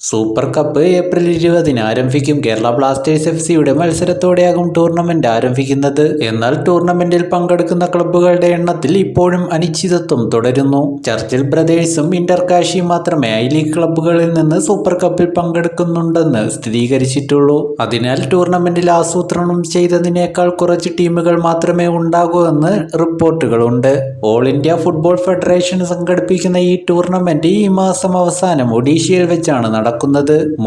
Super cup April ഇരുപതിന് ആരംഭിക്കും Kerala Blasters F സിയുടെ മത്സരത്തോടെയാകും ടൂർണമെന്റ് ആരംഭിക്കുന്നത്. എന്നാൽ ടൂർണമെന്റിൽ പങ്കെടുക്കുന്ന ക്ലബ്ബുകളുടെ എണ്ണത്തിൽ ഇപ്പോഴും അനിശ്ചിതത്വം തുടരുന്നു. ചർച്ചിൽ ബ്രദേഴ്സും ഇന്റർകാഷിയും മാത്രമേ ഐ ലീഗ് ക്ലബ്ബുകളിൽ നിന്ന് സൂപ്പർ കപ്പിൽ പങ്കെടുക്കുന്നുണ്ടെന്ന് സ്ഥിരീകരിച്ചിട്ടുള്ളൂ. അതിനാൽ ടൂർണമെന്റിൽ ആസൂത്രണം ചെയ്തതിനേക്കാൾ കുറച്ച് ടീമുകൾ മാത്രമേ ഉണ്ടാകൂ എന്ന് റിപ്പോർട്ടുകളുണ്ട്. ഓൾ ഇന്ത്യ ഫുട്ബോൾ ഫെഡറേഷൻ സംഘടിപ്പിക്കുന്ന ഈ ടൂർണമെന്റ് ഈ മാസം അവസാനം ഒഡീഷയിൽ വെച്ചാണ് നടക്കുന്നത്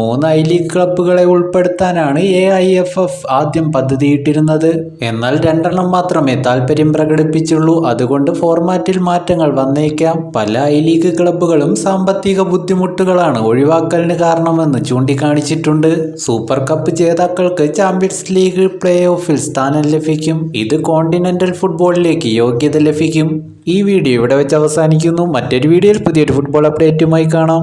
മൂന്ന് ഐ ലീഗ് ക്ലബ്ബുകളെ ഉൾപ്പെടുത്താനാണ് എ ഐ എഫ് എഫ് ആദ്യം പദ്ധതിയിട്ടിരുന്നത്. എന്നാൽ രണ്ടെണ്ണം മാത്രമേ താല്പര്യം പ്രകടിപ്പിച്ചുള്ളൂ. അതുകൊണ്ട് ഫോർമാറ്റിൽ മാറ്റങ്ങൾ വന്നേക്കാം. പല ഐ ലീഗ് ക്ലബ്ബുകളും സാമ്പത്തിക ബുദ്ധിമുട്ടുകളാണ് ഒഴിവാക്കലിന് കാരണമെന്ന് ചൂണ്ടിക്കാണിച്ചിട്ടുണ്ട്. സൂപ്പർ കപ്പ് ജേതാക്കൾക്ക് ചാമ്പ്യൻസ് ലീഗ് പ്ലേ ഓഫിൽ സ്ഥാനം ലഭിക്കും. ഇത് കോണ്ടിനെന്റൽ ഫുട്ബോളിലേക്ക് യോഗ്യത ലഭിക്കും. ഈ വീഡിയോ ഇവിടെ വെച്ച് അവസാനിക്കുന്നു. മറ്റൊരു വീഡിയോയിൽ പുതിയൊരു ഫുട്ബോൾ അപ്ഡേറ്റുമായി കാണാം.